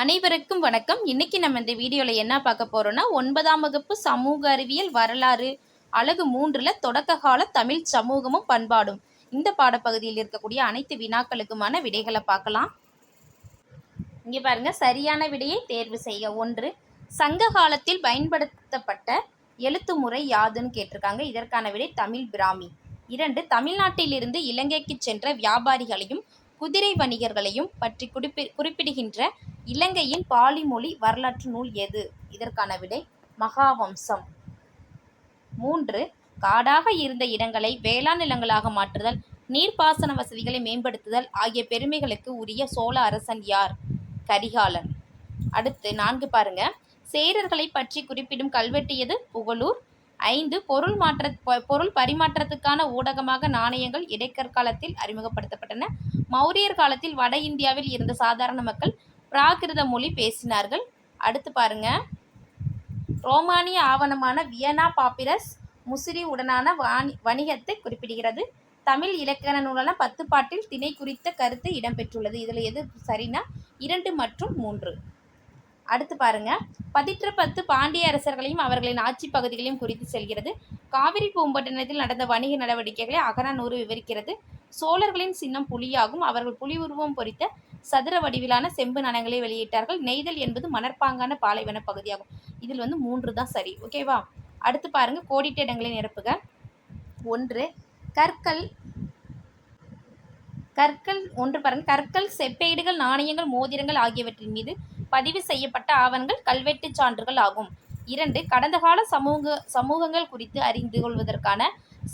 அனைவருக்கும் வணக்கம். இன்னைக்கு நம்ம இந்த வீடியோவில் என்ன பார்க்க போறோம்னா ஒன்பதாம் வகுப்பு சமூக அறிவியல் வரலாறு அழகு மூன்றுல தொடக்க கால தமிழ் சமூகமும் பண்பாடும். இந்த பாடப்பகுதியில் இருக்கக்கூடிய அனைத்து வினாக்களுக்குமான விடைகளை பார்க்கலாம். இங்கே பாருங்க சரியான விடையை தேர்வு செய்ய ஒன்று சங்க காலத்தில் பயன்படுத்தப்பட்ட எழுத்து முறை யாதுன்னு கேட்டிருக்காங்க. இதற்கான விடை தமிழ் பிராமி. இரண்டு தமிழ்நாட்டிலிருந்து இலங்கைக்கு சென்ற வியாபாரிகளையும் குதிரை வணிகர்களையும் பற்றி குறிப்பி குறிப்பிடுகின்ற இலங்கையின் பாலி மொழி வரலாற்று நூல் எது? இதற்கான விடை மகாவம்சம். மூன்று காடாக இருந்த இடங்களை வேளாண் நிலங்களாக மாற்றுதல் நீர்ப்பாசன வசதிகளை மேம்படுத்துதல் ஆகிய பெருமைகளுக்கு உரிய சோழ அரசன் யார்? கரிகாலன். அடுத்து நான்கு பாருங்க. சேரர்களை பற்றி குறிப்பிடும் கல்வெட்டு எது? புகழூர். ஐந்து பொருள் மாற்ற பொருள் பரிமாற்றத்துக்கான ஊடகமாக நாணயங்கள் இடைக்கற்காலத்தில் அறிமுகப்படுத்தப்பட்டன. மௌரியர் காலத்தில் வட இந்தியாவில் இருந்த சாதாரண மக்கள் பிராகிருத மொழி பேசினார்கள். அடுத்து பாருங்க. ரோமானிய ஆவணமான வியனா பாப்பிரஸ் முசிறி உடனான வாணி வணிகத்தை குறிப்பிடுகிறது. தமிழ் இலக்கண நூலான பத்து பாட்டில் திணை குறித்த கருத்து இடம்பெற்றுள்ளது. இதில் எது சரினா இரண்டு மற்றும் மூன்று. அடுத்து பாருங்க. பதிற்று பத்து பாண்டிய அரசர்களையும் அவர்களின் ஆட்சி பகுதிகளையும் குறித்து செல்கிறது. காவிரி பூம்பட்டினத்தில் நடந்த வணிக நடவடிக்கைகளை அகநானூறு விவரிக்கிறது. சோழர்களின் சின்னம் புலியாகும். அவர்கள் புலி உருவம் பொறித்த சதுர வடிவிலான செம்பு நாணயங்களை வெளியிட்டார்கள். நெய்தல் என்பது மணற்பாங்கான பாலைவன பகுதியாகும். இதில் வந்து மூன்று தான் சரி. ஓகேவா அடுத்து பாருங்க. கோடிட்ட இடங்களை நிரப்புக. ஒன்று கற்கள் கற்கள் ஒன்று பாருங்க. கற்கள் செப்பேடுகள் நாணயங்கள் மோதிரங்கள் ஆகியவற்றின் மீது பதிவு செய்யப்பட்ட ஆவணங்கள் கல்வெட்டுச் சான்றுகள் ஆகும். இரண்டு கடந்த கால சமூக சமூகங்கள் குறித்து அறிந்து கொள்வதற்கான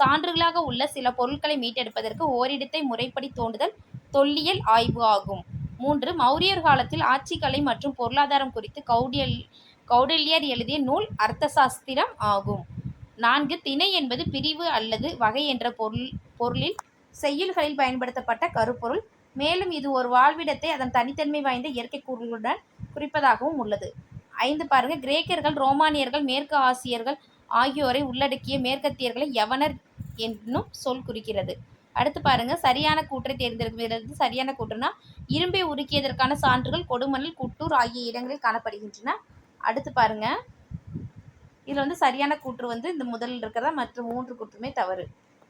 சான்றுகளாக உள்ள சில பொருட்களை மீட்டெடுப்பதற்கு ஓரிடத்தை முறைப்படி தோண்டுதல் தொல்லியல் ஆய்வு ஆகும். மூன்று மௌரியர் காலத்தில் ஆட்சிக்கலை மற்றும் பொருளாதாரம் குறித்து கௌடியல் கௌடல்யர் எழுதிய நூல் அர்த்தசாஸ்திரம் ஆகும். நான்கு திணை என்பது பிரிவு அல்லது வகை என்ற பொருள் பொருளில் செய்யுள்களில் பயன்படுத்தப்பட்ட கருப்பொருள். மேலும் இது ஒரு வாழ்விடத்தை அதன் தனித்தன்மை வாய்ந்த இயற்கை கூறுகளுடன் குறிப்பதாகவும் உள்ளது. ஐந்து பாருங்க. கிரேக்கர்கள் ரோமானியர்கள் மேற்கு ஆசியர்கள் ஆகியோரை உள்ளடக்கிய மேற்கத்தியர்களை யவனர் என்னும் சொல் குறிக்கிறது. அடுத்து பாருங்க. சரியான கூற்றை தேர்ந்தெடுக்கிறது சரியான கூற்றுனா இரும்பை உருக்கியதற்கான சான்றுகள் கொடுமணல் குட்டூர் ஆகிய இடங்களில் காணப்படுகின்றன. அடுத்து பாருங்க. இதில் வந்து சரியான கூற்று வந்து இந்த முதலில் இருக்கிறதா? மற்ற மூன்று கூற்றுமே தவறு.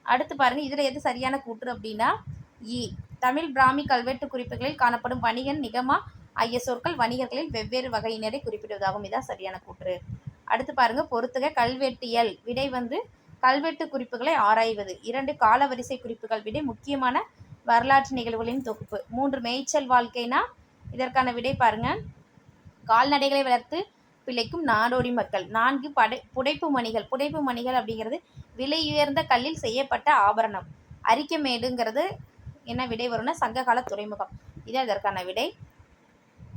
அடுத்து பாருங்க. இதில் எது சரியான கூற்று அப்படின்னா இ. தமிழ் பிராமி கல்வெட்டு குறிப்புகளில் காணப்படும் வணிகன் நிகமா ஆகிய சொற்கள் வணிகர்களில் வெவ்வேறு வகையினரை குறிப்பிடுவதாகும். இதான் சரியான கூற்று. அடுத்து பாருங்க பொறுத்துக கல்வெட்டியல் விடை வந்து கல்வெட்டு குறிப்புகளை ஆராய்வது. இரண்டு காலவரிசை குறிப்புகள் விடை முக்கியமான வரலாற்று நிகழ்வுகளின் தொகுப்பு. மூன்று மேய்ச்சல் வாழ்க்கைனா இதற்கான விடை பாருங்க. கால்நடைகளை வளர்த்து பிழைக்கும் நாடோடி மக்கள். நான்கு படை புடைப்பு மணிகள். புடைப்பு மணிகள் அப்படிங்கிறது விலையுயர்ந்த கல்லில் செய்யப்பட்ட ஆபரணம். அரிக்கமேடுங்கிறது என்ன விடை வரும்னா சங்ககால துறைமுகம். இது அதற்கான விடை.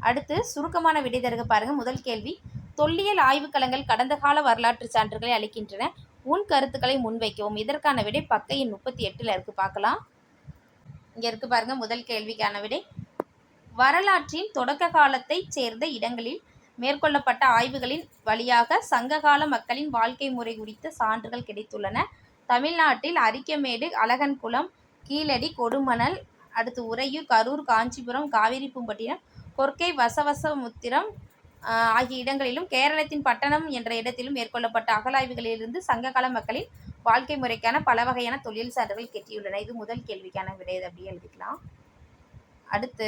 அடுத்து சுருக்கமான விடை தருக பாருங்க. முதல் கேள்வி தொல்லியல் ஆய்வுக்களங்கள் கடந்த கால வரலாற்று சான்றுகளை அளிக்கின்றன. உன் கருத்துக்களை முன்வைக்கவும். இதற்கான விடை பக்கையின் முப்பத்தி எட்டில் இருக்கு. பார்க்கலாம். இங்கே இருக்கு பாருங்க முதல் கேள்விக்கான விடை. வரலாற்றின் தொடக்க காலத்தைச் சேர்ந்த இடங்களில் மேற்கொள்ளப்பட்ட ஆய்வுகளின் வழியாக சங்ககால மக்களின் வாழ்க்கை முறை குறித்த சான்றுகள் கிடைத்துள்ளன. தமிழ்நாட்டில் அரிக்கமேடு அழகன்குளம் கீழடி கொடுமணல் அடுத்து உறையூர் கரூர் காஞ்சிபுரம் காவிரிப்பூம்பட்டினம் கொர்க்கை வசவசமுத்திரம் ஆகிய இடங்களிலும் கேரளத்தின் பட்டணம் என்ற இடத்திலும் மேற்கொள்ளப்பட்ட அகலாய்வுகளிலிருந்து சங்ககால மக்களின் வாழ்க்கை முறைக்கான பல வகையான தொழில் சான்றுகள் கெட்டியுள்ளன. இது முதல் கேள்விக்கான விடை. அப்படி எழுதிக்கலாம். அடுத்து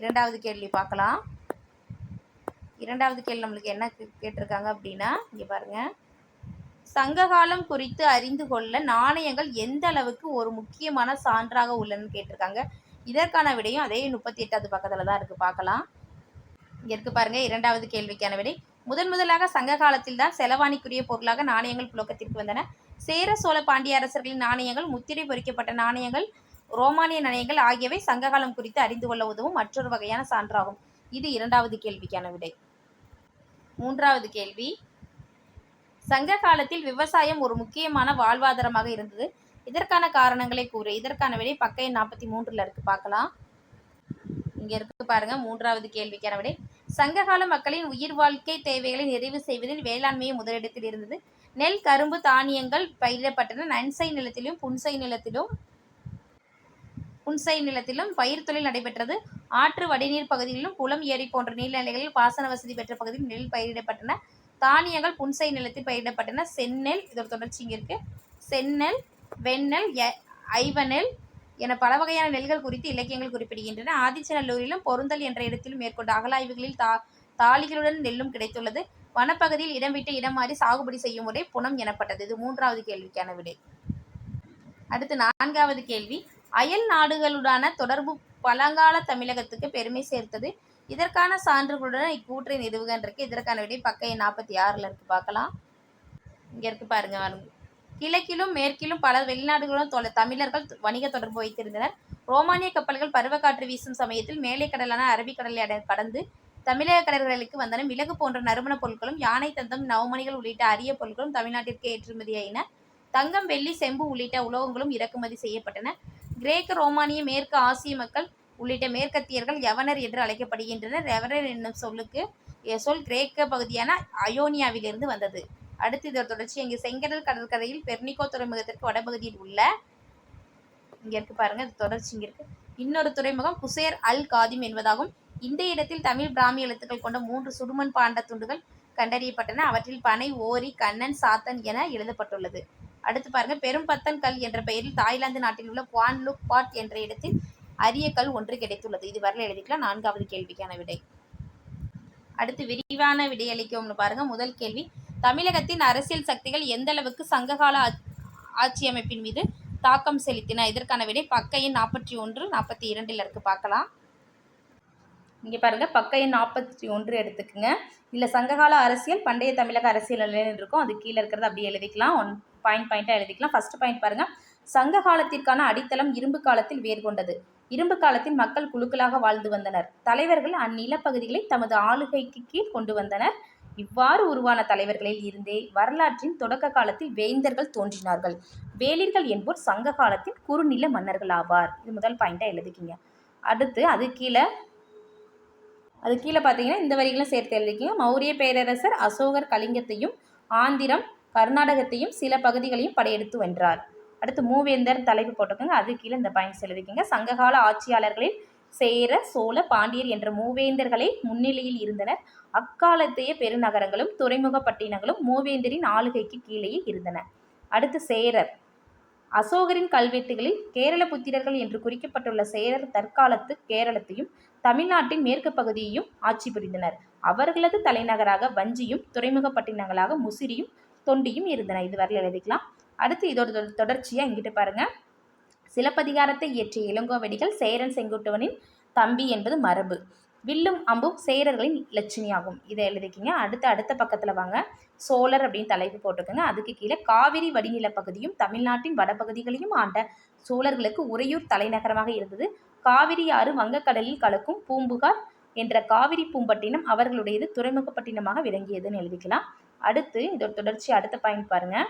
இரண்டாவது கேள்வி பார்க்கலாம். இரண்டாவது கேள்வி நம்மளுக்கு என்ன கேட்டிருக்காங்க அப்படின்னா இங்கே பாருங்க. சங்ககாலம் குறித்து அறிந்து கொள்ள நாணயங்கள் எந்த அளவுக்கு ஒரு முக்கியமான சான்றாக உள்ளன்னு கேட்டிருக்காங்க. இதற்கான விடையும் அதே முப்பத்தி எட்டாவது பக்கத்தில் தான் இருக்குது பார்க்கலாம். இங்கே இருக்கு பாருங்கள் இரண்டாவது கேள்விக்கான விடை. முதன் முதலாக சங்க காலத்தில் தான் செலவாணிக்குரிய பொருளாக நாணயங்கள் புழக்கத்திற்கு வந்தன. சேர சோழ பாண்டிய அரசர்களின் நாணயங்கள் முத்திரை பொறிக்கப்பட்ட நாணயங்கள் ரோமானிய நாணயங்கள் ஆகியவை சங்ககாலம் குறித்து அறிந்து கொள்ள உதவும் மற்றொரு வகையான சான்றாகும். இது இரண்டாவது கேள்விக்கான விடை. மூன்றாவது கேள்வி. சங்க காலத்தில் விவசாயம் ஒரு முக்கியமான வாழ்வாதாரமாக இருந்தது. இதற்கான காரணங்களை கூறு. இதற்கான விடை பக்க எண் நாற்பத்தி மூன்றுல இருக்கு. பார்க்கலாம். இங்க இருக்கு பாருங்க மூன்றாவது கேள்விக்கான விடை. சங்ககால மக்களின் உயிர் வாழ்க்கை தேவைகளை நிறைவு செய்வதில் வேளாண்மையை முதலிடத்தில் இருந்தது. நெல் கரும்பு தானியங்கள் பயிரிடப்பட்டன. நன்சை நிலத்திலும் புன்சை நிலத்திலும் புன்சை நிலத்திலும் பயிர் தொழில் நடைபெற்றது. ஆற்று வடிநீர் பகுதிகளிலும் குளம் ஏரி போன்ற நீர்நிலைகளில் பாசன வசதி பெற்ற பகுதியில் நெல் பயிரிடப்பட்டன. தானியங்கள் புன்சை நிலத்தில் பயிரிடப்பட்டன. செந்நெல் இதோட தொடர்ச்சி இங்கே இருக்கு. செந்நெல் வெண்ணெல் எ- ஐவநெல் என பல வகையான நெல்கள் குறித்து இலக்கியங்கள் குறிப்பிடுகின்றன. ஆதிச்சநல்லூரிலும் பொருந்தல் என்ற இடத்திலும் மேற்கொண்ட அகலாய்வுகளில் தா தாளிகளுடன் நெல்லும் கிடைத்துள்ளது. வனப்பகுதியில் இடம் விட்டு இடம் மாறி சாகுபடி செய்யும் முறை புனம் எனப்பட்டது. இது மூன்றாவது கேள்விக்கான விடை. அடுத்து நான்காவது கேள்வி. அயல் நாடுகளுடான தொடர்பு பழங்கால தமிழகத்துக்கு பெருமை சேர்த்தது. இதற்கான சான்றுகளுடன் இக்கூற்றை நிறுவுகன் இதற்கான விடை பக்க நாற்பத்தி ஆறில் இருக்கு. பார்க்கலாம். இங்கே இருக்கு பாருங்க பாருங்க கிழக்கிலும் மேற்கிலும் பல வெளிநாடுகளுடன் தொலை தமிழர்கள் வணிக தொடர்பு வைத்திருந்தனர். ரோமானிய கப்பல்கள் பருவக்காற்று வீசும் சமயத்தில் மேலை கடலான அரபிக்கடலை கடந்து தமிழக கடற்கரைகளுக்கு வந்தன. மிளகு போன்ற நறுமணப் பொருட்களும் யானை தந்தம் நவமணிகள் உள்ளிட்ட அரிய பொருட்களும் தமிழ்நாட்டிற்கு ஏற்றுமதியாயின தங்கம் வெள்ளி செம்பு உள்ளிட்ட உலோகங்களும் இறக்குமதி செய்யப்பட்டன. கிரேக்க ரோமானிய மேற்கு ஆசிய மக்கள் உள்ளிட்ட மேற்கத்தியர்கள் யவனர் என்று அழைக்கப்படுகின்றனர். யவனர் என்னும் சொல்லுக்கு சொல் கிரேக்க பகுதியான அயோனியாவிலிருந்து வந்தது. அடுத்து இதோட தொடர்ச்சி இங்கே செங்கடல் கடற்கரையில் பெர்னிகோ துறைமுகத்திற்கு வடபகுதியில் உள்ள இங்க இருக்கு பாருங்க இது தொடர்ச்சி இங்க இருக்கு. இன்னொரு துறைமுகம் குசேர் அல் காதிம் என்பதாகும். இந்த இடத்தில் தமிழ் பிராமி எழுத்துக்கள் கொண்ட மூன்று சுடுமண் பாண்ட துண்டுகள் கண்டறியப்பட்டன. அவற்றில் பனை ஓரி கண்ணன் சாத்தன் என எழுதப்பட்டுள்ளது. அடுத்து பாருங்க பெரும் பத்தன் கல் என்ற பெயரில் தாய்லாந்து நாட்டில் உள்ள குவான் லுக் பாட் என்ற இடத்தில் அரிய கல் ஒன்று கிடைத்துள்ளது. இது வரல எழுதிக்கலாம். நான்காவது கேள்விக்கான விடை. அடுத்து விரிவான விடையளிக்கும்னு பாருங்க. முதல் கேள்வி தமிழகத்தின் அரசியல் சக்திகள் எந்த அளவுக்கு சங்ககால ஆட்சி- அமைப்பின் மீது தாக்கம் செலுத்தின? இதற்கான விடை பக்கையின் நாற்பத்தி ஒன்று நாற்பத்தி இரண்டில் இருக்கு. பார்க்கலாம். இங்கே பாருங்க பக்கையின் நாற்பத்தி ஒன்று எடுத்துக்கோங்க. இல்லை சங்ககால அரசியல் பண்டைய தமிழக அரசியல் நிலைன்னு இருக்கும். அது கீழே இருக்கிறது அப்படியே எழுதிக்கலாம். ஒன் பாயிண்ட் பாயிண்ட்டாக எழுதிக்கலாம். ஃபர்ஸ்ட் பாயிண்ட் பாருங்க. சங்க காலத்திற்கான அடித்தளம் இரும்பு காலத்தில் வேர் கொண்டது. இரும்பு காலத்தில் மக்கள் குழுக்களாக வாழ்ந்து வந்தனர். தலைவர்கள் அந்நிலப்பகுதிகளை தமது ஆளுகைக்கு கீழ் கொண்டு வந்தனர். இவ்வாறு உருவான தலைவர்களில் இருந்தே வரலாற்றின் தொடக்க காலத்தில் வேந்தர்கள் தோன்றினார்கள். வேலிர்கள் என்போர் சங்க காலத்தில் குறுநில மன்னர்கள் ஆவார். இது முதல் பாயிண்டாக எழுதிக்கிங்க. அடுத்து அது கீழே அது கீழே பார்த்தீங்கன்னா இந்த வரிகளும் சேர்த்து எழுதிக்கிங்க. மௌரிய பேரரசர் அசோகர் கலிங்கத்தையும் ஆந்திரம் கர்நாடகத்தையும் சில பகுதிகளையும் படையெடுத்து வென்றார். அடுத்து மூவேந்தர் தலைப்பு போட்டுக்கோங்க. அது கீழே இந்த பாயிண்ட்ஸ் எழுதிக்கிங்க. சங்ககால ஆட்சியாளர்களில் சேர சோழ பாண்டியர் என்ற மூவேந்தர்களே முன்னிலையில் இருந்தனர். அக்காலத்தைய பெருநகரங்களும் துறைமுகப்பட்டினங்களும் மூவேந்தரின் ஆளுகைக்கு கீழேயே இருந்தன. அடுத்து சேரர். அசோகரின் கல்வெட்டுகளில் கேரள புத்திரர்கள் என்று குறிக்கப்பட்டுள்ள சேரர் தற்காலத்து கேரளத்தையும் தமிழ்நாட்டின் மேற்கு பகுதியையும் ஆட்சி புரிந்தனர். அவர்களது தலைநகராக வஞ்சியும் துறைமுகப்பட்டினங்களாக முசிறியும் தொண்டியும் இருந்தன. இது வரல எழுதிக்கலாம். அடுத்து இதோட தொடர்ச்சியாக எங்கிட்ட பாருங்கள் சிலப்பதிகாரத்தை இயற்றிய இளங்கோவடிகள் சேரன் செங்குட்டுவனின் தம்பி என்பது மரபு. வில்லும் அம்பும் சேரர்களின் லட்சுமியாகும். இதை எழுதிக்கிங்க அடுத்து அடுத்த பக்கத்தில் வாங்க. சோழர் அப்படின்னு தலைப்பு போட்டுக்கோங்க அதுக்கு கீழே காவிரி வடிநில பகுதியும் தமிழ்நாட்டின் வடபகுதிகளையும் ஆண்ட சோழர்களுக்கு உறையூர் தலைநகரமாக இருந்தது. காவிரி ஆறு வங்கக்கடலில் கலக்கும் பூம்புகார் என்ற காவிரி பூம்பட்டினம் அவர்களுடையது துறைமுகப்பட்டினமாக விளங்கியதுன்னு எழுதிக்கலாம். அடுத்து இதோட தொடர்ச்சி அடுத்த பாயிண்ட் பாருங்கள்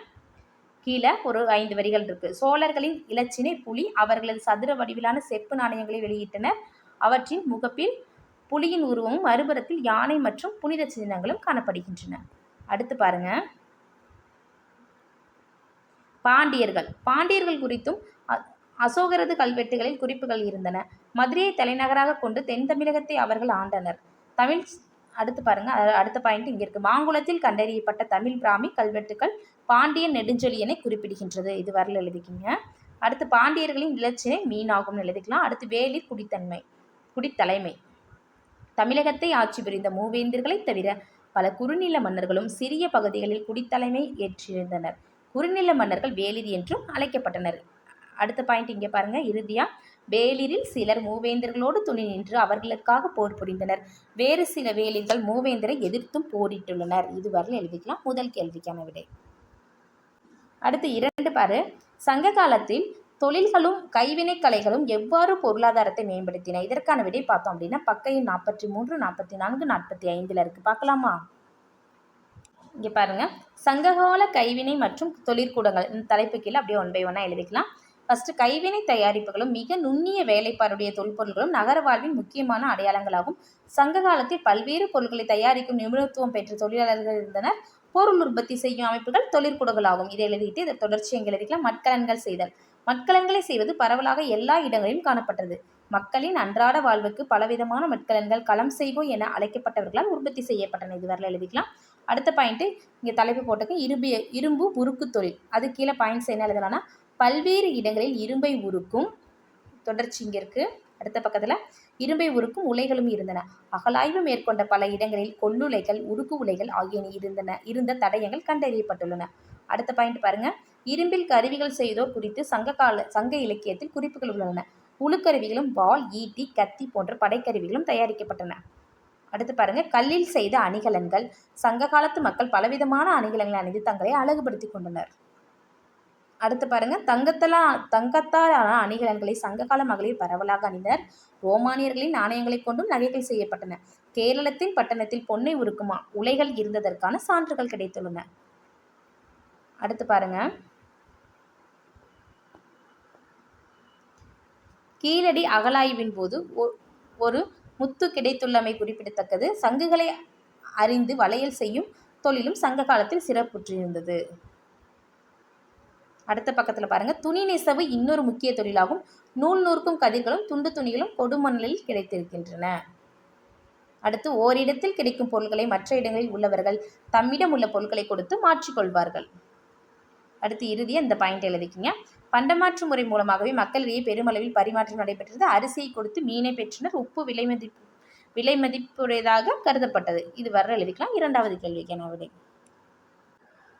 கீழே ஒரு ஐந்து வரிகள் இருக்கு. சோழர்களின் இலச்சினை புலி அவர்களது சதுர வடிவிலான செப்பு நாணயங்களை வெளியிட்டனர் அவற்றின் முகப்பில் புலியின் உருவமும் மறுபுறத்தில் யானை மற்றும் புனித சின்னங்களும் காணப்படுகின்றன. அடுத்து பாருங்க. பாண்டியர்கள். பாண்டியர்கள் குறித்தும் அ- அசோகரது கல்வெட்டுகளில் குறிப்புகள் இருந்தன. மதுரையை தலைநகராக கொண்டு தென் தமிழகத்தை அவர்கள் ஆண்டனர். தமிழ் அடுத்து பாருங்க. அடுத்த பாயிண்ட் இங்க இருக்கு. மாங்குளத்தில் கண்டறியப்பட்ட தமிழ் பிராமி கல்வெட்டுக்கள் பாண்டியன் நெடுஞ்செழியனை குறிப்பிடுகின்றது. இது வரல எழுதிக்கிங்க. அடுத்து பாண்டியர்களின் இலச்சினை மீனாகும்னு எழுதிக்கலாம். அடுத்து வேலிர் குடித்தன்மை குடித்தலைமை. தமிழகத்தை ஆட்சி புரிந்த மூவேந்தர்களைத் தவிர பல குறுநில மன்னர்களும் சிறிய பகுதிகளில் குடித்தலைமை ஏற்றிருந்தனர். குறுநில மன்னர்கள் வேலிர் என்றும் அழைக்கப்பட்டனர். அடுத்த பாயிண்ட் இங்கே பாருங்க. இறுதியா வேலிரில் சிலர் மூவேந்தர்களோடு துணி நின்று அவர்களுக்காக போர் புரிந்தனர். வேறு சில வேலிர்கள் மூவேந்தரை எதிர்த்தும் போரிட்டுள்ளனர். இதுவரை எழுதிக்கலாம். முதல் கேள்விக்கான விடை. அடுத்து இரண்டு பாரு. சங்க காலத்தில் தொழில்களும் கைவினைக் கலைகளும் எவ்வாறு பொருளாதாரத்தை மேம்படுத்தின? இதற்கான விடை பார்த்தோம் அப்படின்னா பக்கையின் நாற்பத்தி மூன்று நாற்பத்தி நான்கு நாற்பத்தி ஐந்தில் இருக்கு. பார்க்கலாமா? இங்கே பாருங்க. சங்ககால கைவினை மற்றும் தொழிற்கூடங்கள். இந்த தலைப்பு கீழே அப்படியே ஒன் பை ஒன்னாக எழுதிக்கலாம். ஃபர்ஸ்ட் கைவினை தயாரிப்புகளும் மிக நுண்ணிய வேலைப்பாடுடைய தொல்பொருள்களும் நகர வாழ்வின் முக்கியமான அடையாளங்களாகும். சங்க காலத்தில் பல்வேறு பொருட்களை தயாரிக்கும் நிபுணத்துவம் பெற்ற தொழிலாளர்கள் இருந்தனர். பொருள் உற்பத்தி செய்யும் அமைப்புகள் தொழிற்கூடங்களாகும் இதை எழுதிட்டு இதை தொடர்ச்சி எங்கே எழுதிக்கலாம்? மட்கலன்கள் செய்தல். மட்கலன்களை செய்வது பரவலாக எல்லா இடங்களிலும் காணப்பட்டது. மக்களின் அன்றாட வாழ்வுக்கு பலவிதமான மட்கலன்கள் களம் செய்வோ என அழைக்கப்பட்டவர்களால் உற்பத்தி செய்யப்பட்டன. இது வரல எழுதிக்கலாம். அடுத்த பாயிண்ட்டு இங்கே தலைப்பு போட்டுக்க இரும்பு இரும்பு உருக்கு தொழில். அது கீழே பாயிண்ட்ஸ் என்ன எழுதலாம்னா பல்வேறு இடங்களில் இரும்பை உருக்கும் தொடர்ச்சி இங்கே இருக்குது அடுத்த பக்கத்தில் இரும்பை உருக்கும் உலைகளும் இருந்தன. அகலாய்வு மேற்கொண்ட பல இடங்களில் கொள்ளுலைகள் உருக்கு உலைகள் ஆகியன இருந்தன. இருந்த தடயங்கள் கண்டறியப்பட்டுள்ளன. அடுத்த பாயிண்ட் பாருங்க. இரும்பில் கருவிகள் செய்தோர் குறித்து சங்க கால சங்க இலக்கியத்தில் குறிப்புகள் உள்ளன. உழுக்கருவிகளும் வாள் ஈட்டி கத்தி போன்ற படைக்கருவிகளும் தயாரிக்கப்பட்டன. அடுத்து பாருங்க. கல்லில் செய்த அணிகலன்கள். சங்க காலத்து மக்கள் பலவிதமான அணிகலன்களை அணிந்து தங்களை அழகுபடுத்திக் கொண்டனர். அடுத்து பாருங்க. தங்கத்தலா தங்கத்தாலான அணிகலன்களை சங்ககால மகளிர் பரவலாக அணிந்தனர். ரோமானியர்களின் நாணயங்களை கொண்டும் நகைகள் செய்யப்பட்டன. கேரளத்தின் பட்டணத்தில் பொன்னை உருக்குமா உலைகள் இருந்ததற்கான சான்றுகள் கிடைத்துள்ளன. அடுத்து பாருங்க. கீழடி அகலாய்வின் போது ஒ- ஒரு முத்து கிடைத்துள்ளமை குறிப்பிடத்தக்கது. சங்குகளை அறிந்து வளையல் செய்யும் தொழிலும் சங்க காலத்தில் சிறப்புற்றிருந்தது. அடுத்த பக்கத்தில் பாருங்கள் துணி நெசவு இன்னொரு முக்கிய தொழிலாகும். நூல் நூற்கும் கதிர்களும் துண்டு துணிகளும் கொடுமணலில் கிடைத்திருக்கின்றன. அடுத்து ஓரிடத்தில் கிடைக்கும் பொருட்களை மற்ற இடங்களில் உள்ளவர்கள் தம்மிடம் உள்ள பொருட்களை கொடுத்து மாற்றிக்கொள்வார்கள். அடுத்து இறுதியாக இந்த பாயிண்ட் எழுதிக்கிங்க. பண்டமாற்று முறை மூலமாகவே மக்களிடையே பெருமளவில் பரிமாற்றம் நடைபெற்றது. அரிசியை கொடுத்து மீனை பெற்றனர். உப்பு விலை மதிப்பு விலை மதிப்புடையதாக கருதப்பட்டது. இது வர எழுதிக்கலாம். இரண்டாவது கேள்விக்கான விடை